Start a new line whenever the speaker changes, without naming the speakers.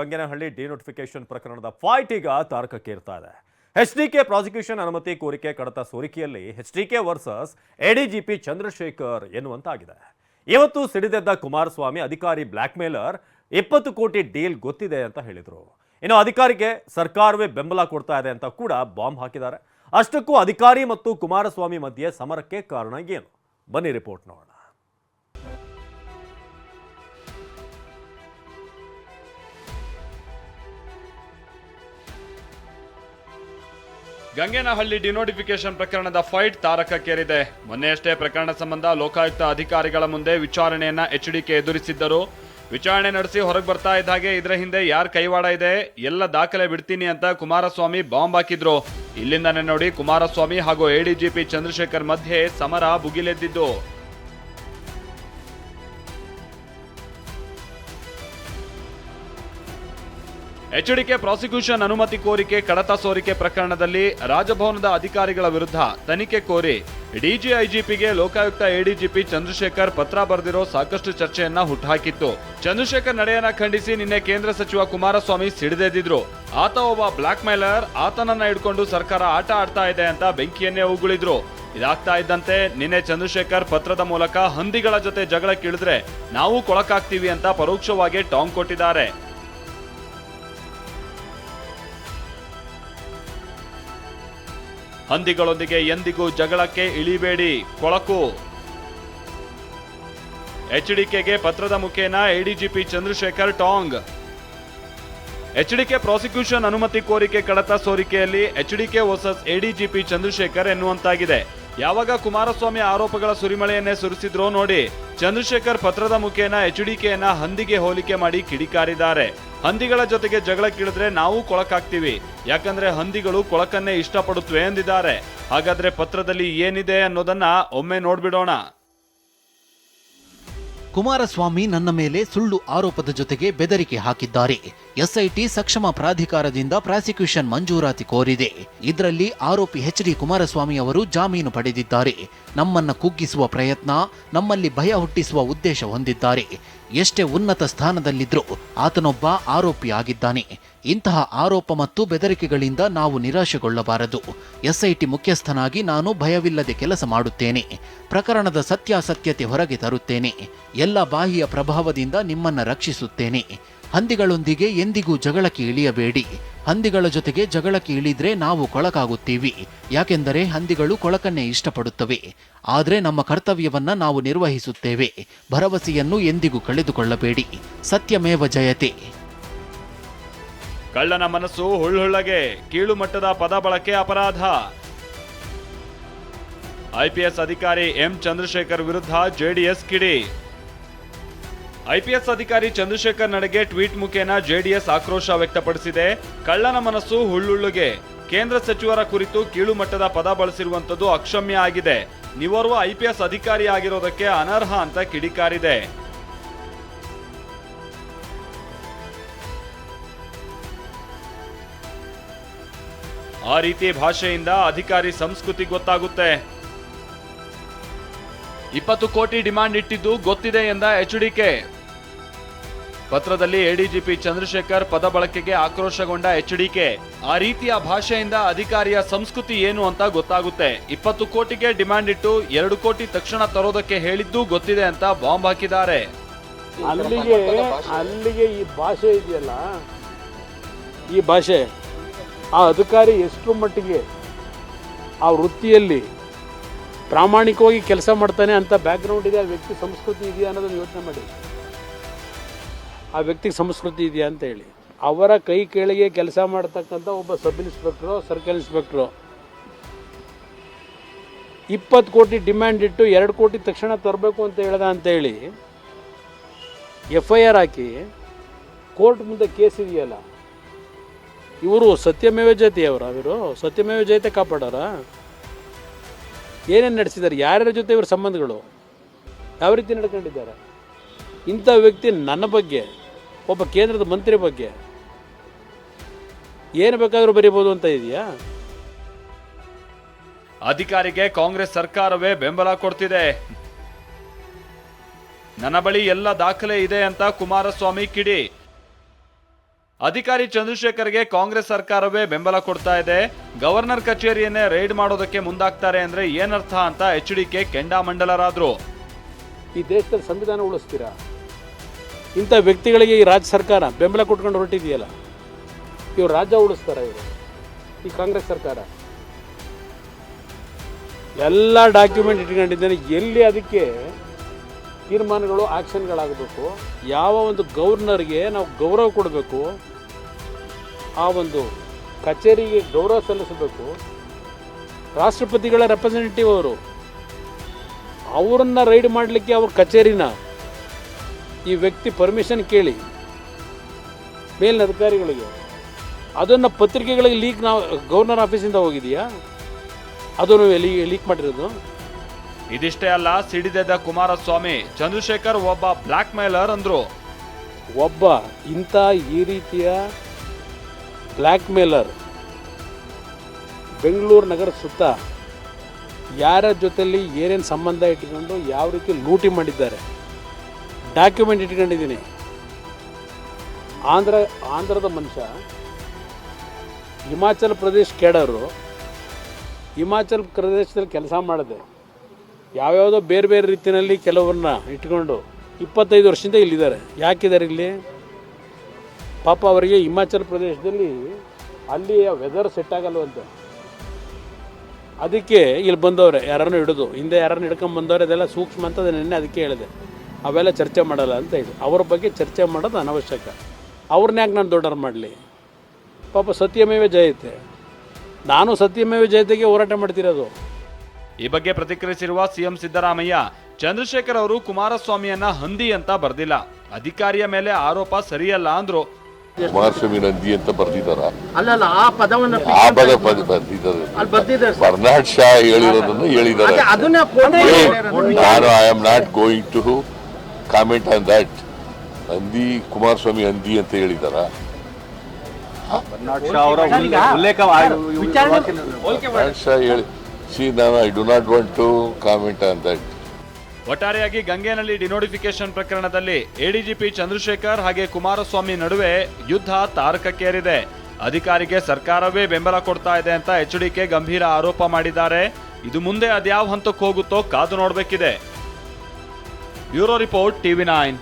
Ganganahalli denotification ಪ್ರಕರಣದ fight ಈಗ ತಾರಕಕ್ಕೇರ್ತಾ ಇದೆ. ಎಚ್ ಡಿ ಕೆ ಪ್ರಾಸಿಕ್ಯೂಷನ್ ಅನುಮತಿ ಕೋರಿಕೆ ಕಡತ ಸೋರಿಕೆಯಲ್ಲಿ H D K versus ADGP Chandrashekar ಎನ್ನುವಂತಾಗಿದೆ. ಇವತ್ತು ಸಿಡಿದೆದ್ದ ಕುಮಾರಸ್ವಾಮಿ ಅಧಿಕಾರಿ ಬ್ಲ್ಯಾಕ್ ಮೇಲರ್ ಇಪ್ಪತ್ತು ಕೋಟಿ ಡೀಲ್ ಗೊತ್ತಿದೆ ಅಂತ ಹೇಳಿದರು. ಇನ್ನು ಅಧಿಕಾರಿಗೆ ಸರ್ಕಾರವೇ ಬೆಂಬಲ ಕೊಡ್ತಾ ಇದೆ ಅಂತ ಕೂಡ ಬಾಂಬ್ ಹಾಕಿದ್ದಾರೆ. ಅಷ್ಟಕ್ಕೂ ಅಧಿಕಾರಿ ಮತ್ತು ಕುಮಾರಸ್ವಾಮಿ ಮಧ್ಯೆ ಸಮರಕ್ಕೆ ಕಾರಣ ಏನು? ಬನ್ನಿ ರಿಪೋರ್ಟ್ ನೋಡೋಣ.
ಗಂಗೇನಹಳ್ಳಿ ಡಿನೋಟಿಫಿಕೇಶನ್ ಪ್ರಕರಣದ ಫೈಟ್ ತಾರಕಕ್ಕೇರಿದೆ. ಮೊನ್ನೆಯಷ್ಟೇ ಪ್ರಕರಣ ಸಂಬಂಧ ಲೋಕಾಯುಕ್ತ ಅಧಿಕಾರಿಗಳ ಮುಂದೆ ವಿಚಾರಣೆಯನ್ನ ಎಚ್ಡಿಕೆ ಎದುರಿಸಿದ್ದರು. ವಿಚಾರಣೆ ನಡೆಸಿ ಹೊರಗೆ ಬರ್ತಾ ಇದ್ದ ಹಾಗೆ ಇದರ ಹಿಂದೆ ಯಾರ ಕೈವಾಡ ಇದೆ, ಎಲ್ಲ ದಾಖಲೆ ಬಿಡ್ತೀನಿ ಅಂತ ಕುಮಾರಸ್ವಾಮಿ ಬಾಂಬ್ ಹಾಕಿದ್ರು. ಇಲ್ಲಿಂದನೇ ನೋಡಿ ಕುಮಾರಸ್ವಾಮಿ ಹಾಗೂ ಎಡಿಜಿಪಿ ಚಂದ್ರಶೇಖರ್ ಮಧ್ಯೆ ಸಮರ ಭುಗಿಲೆದ್ದಿದ್ದು. ಎಚ್ಡಿಕೆ ಪ್ರಾಸಿಕ್ಯೂಷನ್ ಅನುಮತಿ ಕೋರಿಕೆ, ಕಡತ ಸೋರಿಕೆ ಪ್ರಕರಣದಲ್ಲಿ ರಾಜಭವನದ ಅಧಿಕಾರಿಗಳ ವಿರುದ್ಧ ತನಿಖೆ ಕೋರಿ ಡಿಜಿಐಜಿಪಿಗೆ ಲೋಕಾಯುಕ್ತ ಎಡಿಜಿಪಿ ಚಂದ್ರಶೇಖರ್ ಪತ್ರ ಬರೆದಿರೋ ಸಾಕಷ್ಟು ಚರ್ಚೆಯನ್ನ ಹುಟ್ಟುಹಾಕಿತ್ತು ಚಂದ್ರಶೇಖರ್ ನಡೆಯನ್ನ ಖಂಡಿಸಿ ನಿನ್ನೆ ಕೇಂದ್ರ ಸಚಿವ ಕುಮಾರಸ್ವಾಮಿ ಸಿಡಿದೆದ್ದಿದ್ರು. ಆತ ಒಬ್ಬ ಬ್ಲಾಕ್ ಮೇಲರ್, ಆತನನ್ನ ಹಿಡ್ಕೊಂಡು ಸರ್ಕಾರ ಆಟ ಆಡ್ತಾ ಇದೆ ಅಂತ ಬೆಂಕಿಯನ್ನೇ ಉಗುಳಿದ್ರು. ಇದಾಗ್ತಾ ಇದ್ದಂತೆ ನಿನ್ನೆ ಚಂದ್ರಶೇಖರ್ ಪತ್ರದ ಮೂಲಕ ಹಂದಿಗಳ ಜೊತೆ ಜಗಳಕ್ಕಿಳಿದ್ರೆ ನಾವು ಕೊಳಕಾಗ್ತೀವಿ ಅಂತ ಪರೋಕ್ಷವಾಗಿ ಟಾಂಗ್ ಕೊಟ್ಟಿದ್ದಾರೆ. ಹಂದಿಗಳೊಂದಿಗೆ ಎಂದಿಗೂ ಜಗಳಕ್ಕೆ ಇಳಿಬೇಡಿ. ಕೊಳಕು. ಎಚ್ಡಿಕೆಗೆ ಪತ್ರದ ಮುಖೇನ ಎಡಿಜಿಪಿ ಚಂದ್ರಶೇಖರ್ ಟಾಂಗ್. ಎಚ್ಡಿಕೆ ಪ್ರಾಸಿಕ್ಯೂಷನ್ ಅನುಮತಿ ಕೋರಿಕೆ ಕಡತ ಸೋರಿಕೆಯಲ್ಲಿ ಎಚ್ಡಿಕೆ ವರ್ಸಸ್ ಎಡಿಜಿಪಿ ಚಂದ್ರಶೇಖರ್ ಎನ್ನುವಂತಾಗಿದೆ. ಯಾವಾಗ ಕುಮಾರಸ್ವಾಮಿ ಆರೋಪಗಳ ಸುರಿಮಳೆಯನ್ನೇ ಸುರಿಸಿದ್ರೋ ನೋಡಿ ಚಂದ್ರಶೇಖರ್ ಪತ್ರದ ಮುಖೇನ ಎಚ್ಡಿಕೆಯನ್ನ ಹಂದಿಗೆ ಹೋಲಿಕೆ ಮಾಡಿ ಕಿಡಿಕಾರಿದ್ದಾರೆ. ಹಂದಿಗಳ ಜೊತೆಗೆ ಜಗಳಕ್ಕಿಳಿದ್ರೆ ನಾವು ಕೊಳಕಾಗ್ತೀವಿ. ಯಾಕಂದ್ರೆ ಹಂದಿಗಳು ಕೊಳಕನ್ನೇ ಇಷ್ಟಪಡುತ್ತವೆ ಎಂದಿದ್ದಾರೆ. ಹಾಗಾದ್ರೆ ಪತ್ರದಲ್ಲಿ ಏನಿದೆ ಅನ್ನೋದನ್ನ ಒಮ್ಮೆ ನೋಡ್ಬಿಡೋಣ.
ಕುಮಾರಸ್ವಾಮಿ ನನ್ನ ಮೇಲೆ ಸುಳ್ಳು ಆರೋಪದ ಜೊತೆಗೆ ಬೆದರಿಕೆ ಹಾಕಿದ್ದಾರೆ. ಎಸ್ಐಟಿ ಸಕ್ಷಮ ಪ್ರಾಧಿಕಾರದಿಂದ ಪ್ರಾಸಿಕ್ಯೂಷನ್ ಮಂಜೂರಾತಿ ಕೋರಿದೆ. ಇದರಲ್ಲಿ ಆರೋಪಿ ಎಚ್ ಡಿ ಕುಮಾರಸ್ವಾಮಿ ಅವರು ಜಾಮೀನು ಪಡೆದಿದ್ದಾರೆ. ನಮ್ಮನ್ನ ಕುಗ್ಗಿಸುವ ಪ್ರಯತ್ನ, ನಮ್ಮಲ್ಲಿ ಭಯ ಹುಟ್ಟಿಸುವ ಉದ್ದೇಶ ಹೊಂದಿದ್ದಾರೆ. ಎಷ್ಟೇ ಉನ್ನತ ಸ್ಥಾನದಲ್ಲಿದ್ರೂ ಆತನೊಬ್ಬ ಆರೋಪಿಯಾಗಿದ್ದಾನೆ. ಇಂತಹ ಆರೋಪ ಮತ್ತು ಬೆದರಿಕೆಗಳಿಂದ ನಾವು ನಿರಾಶೆಗೊಳ್ಳಬಾರದು. ಎಸ್ಐಟಿ ಮುಖ್ಯಸ್ಥನಾಗಿ ನಾನು ಭಯವಿಲ್ಲದೆ ಕೆಲಸ ಮಾಡುತ್ತೇನೆ. ಪ್ರಕರಣದ ಸತ್ಯಾಸತ್ಯತೆ ಹೊರಗೆ ತರುತ್ತೇನೆ. ಎಲ್ಲ ಬಾಹ್ಯ ಪ್ರಭಾವದಿಂದ ನಿಮ್ಮನ್ನ ರಕ್ಷಿಸುತ್ತೇನೆ. ಹಂದಿಗಳೊಂದಿಗೆ ಎಂದಿಗೂ ಜಗಳಕ್ಕೆ ಇಳಿಯಬೇಡಿ. ಹಂದಿಗಳ ಜೊತೆಗೆ ಜಗಳಕ್ಕೆ ಇಳಿದ್ರೆ ನಾವು ಕೊಳಕಾಗುತ್ತೀವಿ. ಯಾಕೆಂದರೆ ಹಂದಿಗಳು ಕೊಳಕನ್ನೇ ಇಷ್ಟಪಡುತ್ತವೆ. ಆದರೆ ನಮ್ಮ ಕರ್ತವ್ಯವನ್ನ ನಾವು ನಿರ್ವಹಿಸುತ್ತೇವೆ. ಭರವಸೆಯನ್ನು ಎಂದಿಗೂ ಕಳೆದುಕೊಳ್ಳಬೇಡಿ. ಸತ್ಯಮೇವ ಜಯತೆ.
ಕಳ್ಳನ ಮನಸ್ಸು ಹುಳ್ಳುಳ್ಳಗೆ ಕೀಳು ಮಟ್ಟದ ಪದ ಬಳಕೆ ಅಪರಾಧ. ಐಪಿಎಸ್ ಅಧಿಕಾರಿ ಎಂ ಚಂದ್ರಶೇಖರ್ ವಿರುದ್ಧ ಜೆಡಿಎಸ್ ಕಿಡಿ. ಐಪಿಎಸ್ ಅಧಿಕಾರಿ ಚಂದ್ರಶೇಖರ್ ನಡೆಗೆ ಟ್ವೀಟ್ ಮುಖೇನ ಜೆಡಿಎಸ್ ಆಕ್ರೋಶ ವ್ಯಕ್ತಪಡಿಸಿದೆ. ಕಳ್ಳನ ಮನಸ್ಸು ಹುಳ್ಳುಳ್ಳುಗೆ ಕೇಂದ್ರ ಸಚಿವರ ಕುರಿತು ಕೀಳು ಮಟ್ಟದ ಪದ ಬಳಸಿರುವಂತದ್ದು ಅಕ್ಷಮ್ಯ ಆಗಿದೆ. ನೀವೋರ್ವ ಐಪಿಎಸ್ ಅಧಿಕಾರಿ ಆಗಿರೋದಕ್ಕೆ ಅನರ್ಹ ಅಂತ ಕಿಡಿಕಾರಿದೆ. ಆ ರೀತಿ ಭಾಷೆಯಿಂದ ಅಧಿಕಾರಿ ಸಂಸ್ಕೃತಿ ಗೊತ್ತಾಗುತ್ತೆ. ಇಪ್ಪತ್ತು ಕೋಟಿ ಡಿಮಾಂಡ್ ಇಟ್ಟಿದ್ದು ಗೊತ್ತಿದೆ ಎಂದ ಎಚ್ಡಿಕೆ ಪತ್ರದಲ್ಲಿ ಎಡಿಜಿಪಿ ಚಂದ್ರಶೇಖರ್ ಪದ ಬಳಕೆಗೆ ಆಕ್ರೋಶಗೊಂಡ ಎಚ್ಡಿಕೆ ಆ ರೀತಿಯ ಭಾಷೆಯಿಂದ ಅಧಿಕಾರಿಯ ಸಂಸ್ಕೃತಿ ಏನು ಅಂತ ಗೊತ್ತಾಗುತ್ತೆ. ಇಪ್ಪತ್ತು ಕೋಟಿಗೆ ಡಿಮಾಂಡ್ ಇಟ್ಟು ಎರಡು ಕೋಟಿ ತಕ್ಷಣ ತರೋದಕ್ಕೆ ಹೇಳಿದ್ದು ಗೊತ್ತಿದೆ ಅಂತ ಬಾಂಬ್ ಹಾಕಿದ್ದಾರೆ.
ಅಲ್ಲಿಗೆ ಅಲ್ಲಿಗೆ ಈ ಭಾಷೆ ಇದೆಯಲ್ಲ? ಈ ಭಾಷೆ ಆ ಅಧಿಕಾರಿ ಎಷ್ಟು ಮಟ್ಟಿಗೆ ಆ ವೃತ್ತಿಯಲ್ಲಿ ಪ್ರಾಮಾಣಿಕವಾಗಿ ಕೆಲಸ ಮಾಡ್ತಾನೆ ಅಂತ ಬ್ಯಾಕ್ಗ್ರೌಂಡ್ ಇದೆ, ಆ ವ್ಯಕ್ತಿ ಸಂಸ್ಕೃತಿ ಇದೆಯಾ ಅನ್ನೋದನ್ನು ಯೋಚನೆ ಮಾಡಿ. ಆ ವ್ಯಕ್ತಿಗೆ ಸಂಸ್ಕೃತಿ ಇದೆಯಾ ಅಂತ ಹೇಳಿ. ಅವರ ಕೈ ಕೆಳಗೆ ಕೆಲಸ ಮಾಡ್ತಕ್ಕಂಥ ಒಬ್ಬ ಸಬ್ ಇನ್ಸ್ಪೆಕ್ಟ್ರು, ಸರ್ಕಲ್ ಇನ್ಸ್ಪೆಕ್ಟ್ರು, ಇಪ್ಪತ್ತು ಕೋಟಿ ಡಿಮ್ಯಾಂಡ್ ಇಟ್ಟು ಎರಡು ಕೋಟಿ ತಕ್ಷಣ ತರಬೇಕು ಅಂತ ಹೇಳ್ದ ಅಂತೇಳಿ ಎಫ್ ಐ ಆರ್ ಹಾಕಿ ಕೋರ್ಟ್ ಮುಂದೆ ಕೇಸ್ ಇದೆಯಲ್ಲ ಇವರು ಸತ್ಯಮೇವ ಅವರ ಇವರು. ಸತ್ಯಮೇವ ಜಯತೆ ಕಾಪಾಡಾರ? ಏನೇನು ನಡೆಸಿದ್ದಾರೆ? ಯಾರ್ಯಾರ ಜೊತೆ ಇವ್ರ ಸಂಬಂಧಗಳು? ಯಾವ ರೀತಿ ನಡ್ಕೊಂಡಿದ್ದಾರೆ? ಇಂಥ ವ್ಯಕ್ತಿ ನನ್ನ ಬಗ್ಗೆ, ಒಬ್ಬ ಕೇಂದ್ರದ ಮಂತ್ರಿ ಬಗ್ಗೆ ಏನು ಬೇಕಾದರೂ ಬರೀಬೋದು ಅಂತ ಇದೆಯಾ?
ಅಧಿಕಾರಿಗೆ ಕಾಂಗ್ರೆಸ್ ಸರ್ಕಾರವೇ ಬೆಂಬಲ ಕೊಡ್ತಿದೆ. ನನ್ನ ಬಳಿ ಎಲ್ಲ ದಾಖಲೆ ಇದೆ ಅಂತ ಕುಮಾರಸ್ವಾಮಿ ಕಿಡಿ. ಅಧಿಕಾರಿ ಚಂದ್ರಶೇಖರ್ಗೆ ಕಾಂಗ್ರೆಸ್ ಸರ್ಕಾರವೇ ಬೆಂಬಲ ಕೊಡ್ತಾ ಇದೆ. ಗವರ್ನರ್ ಕಚೇರಿಯನ್ನೇ ರೈಡ್ ಮಾಡೋದಕ್ಕೆ ಮುಂದಾಗ್ತಾರೆ ಅಂದ್ರೆ ಏನರ್ಥ ಅಂತ ಎಚ್ ಡಿ ಕೆ ಕೆಂಡಾಮಂಡಲರಾದ್ರು.
ಈ ದೇಶದಲ್ಲಿ ಸಂವಿಧಾನ ಉಳಿಸ್ತೀರಾ? ಇಂಥ ವ್ಯಕ್ತಿಗಳಿಗೆ ಈ ರಾಜ್ಯ ಸರ್ಕಾರ ಬೆಂಬಲ ಕೊಟ್ಕೊಂಡು ಹೊರಟಿದೆಯಲ್ಲ, ಇವ್ರು ರಾಜ್ಯ ಉಳಿಸ್ತಾರ ಇವರು? ಈ ಕಾಂಗ್ರೆಸ್ ಸರ್ಕಾರ? ಎಲ್ಲ ಡಾಕ್ಯುಮೆಂಟ್ ಇಟ್ಕೊಂಡಿದ್ದೇನೆ, ಎಲ್ಲಿ ಅದಕ್ಕೆ ತೀರ್ಮಾನಗಳು, ಆಕ್ಷನ್ಗಳಾಗಬೇಕು, ಯಾವ ಒಂದು ಗವರ್ನರ್ಗೆ ನಾವು ಗೌರವ ಕೊಡಬೇಕು ಆ ಒಂದು ಕಚೇರಿಗೆ ಗೌರವ ಸಲ್ಲಿಸಬೇಕು. ರಾಷ್ಟ್ರಪತಿಗಳ ರೆಪ್ರೆಸೆಂಟೇಟಿವ್ ಅವರು ಅವರನ್ನು ರೈಡ್ ಮಾಡಲಿಕ್ಕೆ ಅವ್ರ ಕಚೇರಿನ ಈ ವ್ಯಕ್ತಿ ಪರ್ಮಿಷನ್ ಕೇಳಿ ಮೇಲಿನ ಅಧಿಕಾರಿಗಳಿಗೆ ಅದನ್ನು ಪತ್ರಿಕೆಗಳಿಗೆ ಲೀಕ್ ನಾವು ಗವರ್ನರ್ ಆಫೀಸಿಂದ ಹೋಗಿದೆಯಾ? ಅದನ್ನು ಲೀಕ್ ಮಾಡಿರೋದು.
ಇದಿಷ್ಟೇ ಅಲ್ಲ ಸಿಡಿದೆದ್ದ ಕುಮಾರಸ್ವಾಮಿ ಚಂದ್ರಶೇಖರ್ ಒಬ್ಬ ಬ್ಲ್ಯಾಕ್ ಮೇಲರ್ ಅಂದರು.
ಒಬ್ಬ ಇಂಥ ಈ ರೀತಿಯ ಬ್ಲ್ಯಾಕ್ ಮೇಲರ್ ಬೆಂಗಳೂರು ನಗರ ಸುತ್ತ ಯಾರ ಜೊತೆಯಲ್ಲಿ ಏನೇನು ಸಂಬಂಧ ಇಟ್ಕೊಂಡು ಯಾವ ರೀತಿ ಲೂಟಿ ಮಾಡಿದ್ದಾರೆ. ಡಾಕ್ಯುಮೆಂಟ್ ಇಟ್ಕೊಂಡಿದ್ದೀನಿ. ಆಂಧ್ರ, ಆಂಧ್ರದ ಮನುಷ್ಯ, ಹಿಮಾಚಲ್ ಪ್ರದೇಶ್ ಕೇಡರು, ಹಿಮಾಚಲ್ ಪ್ರದೇಶದಲ್ಲಿ ಕೆಲಸ ಮಾಡಿದೆ. ಯಾವ್ಯಾವುದೋ ಬೇರೆ ಬೇರೆ ರೀತಿಯಲ್ಲಿ ಕೆಲವ್ರನ್ನ ಇಟ್ಕೊಂಡು ಇಪ್ಪತ್ತೈದು ವರ್ಷದಿಂದ ಇಲ್ಲಿದ್ದಾರೆ. ಯಾಕಿದ್ದಾರೆ ಇಲ್ಲಿ? ಪಾಪ ಅವರಿಗೆ ಹಿಮಾಚಲ ಪ್ರದೇಶದಲ್ಲಿ ಅಲ್ಲಿಯ ವೆದರ್ ಸೆಟ್ ಆಗಲ್ವಂತೆ ಅದಕ್ಕೆ ಇಲ್ಲಿ ಬಂದವ್ರೆ, ಯಾರನ್ನು ಹಿಡಿದು, ಹಿಂದೆ ಯಾರನ್ನು ಹಿಡ್ಕೊಂಡು ಬಂದವ್ರೆ, ಅದೆಲ್ಲ ಸೂಕ್ಷ್ಮ ಅಂತ ನಿನ್ನೆ ಅದಕ್ಕೆ ಹೇಳಿದೆ. ಅವೆಲ್ಲ ಚರ್ಚೆ ಮಾಡಲ್ಲ ಅಂತ ಇದು ಅವ್ರ ಬಗ್ಗೆ ಚರ್ಚೆ ಮಾಡೋದು ಅನವಶ್ಯಕ. ಅವ್ರನ್ನ ನಾನು ದೊಡ್ಡವ್ರು ಮಾಡಲಿ? ಪಾಪ ಸತ್ಯಮೇವ ಜಯತೆ. ನಾನು ಸತ್ಯಮೇವ ಜಯತೆಗೆ ಹೋರಾಟ ಮಾಡ್ತಿರೋದು.
ಈ ಬಗ್ಗೆ ಪ್ರತಿಕ್ರಿಯಿಸಿರುವ ಸಿಎಂ ಸಿದ್ದರಾಮಯ್ಯ, ಚಂದ್ರಶೇಖರ್ ಅವರು ಕುಮಾರಸ್ವಾಮಿಯನ್ನ ಹಂದಿ ಅಂತ ಬರ್ದಿಲ್ಲ. ಅಧಿಕಾರಿಯ ಮೇಲೆ ಆರೋಪ ಸರಿಯಲ್ಲ ಅಂದ್ರು
ಕುಮಾರಸ್ವಾಮಿ ನಂದಿ ಅಂತ ಬರ್ದಿದಾರ
ಅಲ್ಲಲ್ಲ ಆ ಪದವನ್ನ
ಆ ಪದ ಪದ ಬರ್ದಿದ್ದಾರೆ.
ಅಲ್ಲಿ ಬರ್ದಿದ್ದಾರೆ
ಬರ್ನಾಡ್ ಶಾ ಹೇಳಿರೋದನ್ನ ಹೇಳಿದ್ದಾರೆ.
ಅದೇ ಅದನ್ನ
ನಾನು I am not going to comment on that Nandi Kumaraswamy ನಂದಿ ಅಂತ ಹೇಳಿದಾರ ಬರ್ನಾಡ್ ಶಾ ಹೇಳಿ ಸಿ ನಾನು I do not want to comment on that
ಒಟ್ಟಾರೆಯಾಗಿ ಗಂಗೆನಲ್ಲಿ ಡಿನೋಟಿಫಿಕೇಶನ್ ಪ್ರಕರಣದಲ್ಲಿ ಎಡಿಜಿಪಿ ಚಂದ್ರಶೇಖರ್ ಹಾಗೆ ಕುಮಾರಸ್ವಾಮಿ ನಡುವೆ ಯುದ್ಧ ತಾರಕಕ್ಕೇರಿದೆ. ಅಧಿಕಾರಿಗೆ ಸರ್ಕಾರವೇ ಬೆಂಬಲ ಕೊಡ್ತಾ ಇದೆ ಅಂತ ಎಚ್ಡಿಕೆ ಗಂಭೀರ ಆರೋಪ ಮಾಡಿದ್ದಾರೆ. ಇದು ಮುಂದೆ ಅದ್ಯಾವ ಹಂತಕ್ಕೆ ಹೋಗುತ್ತೋ ಕಾದು ನೋಡಬೇಕಿದೆ. Bureau report TV nine.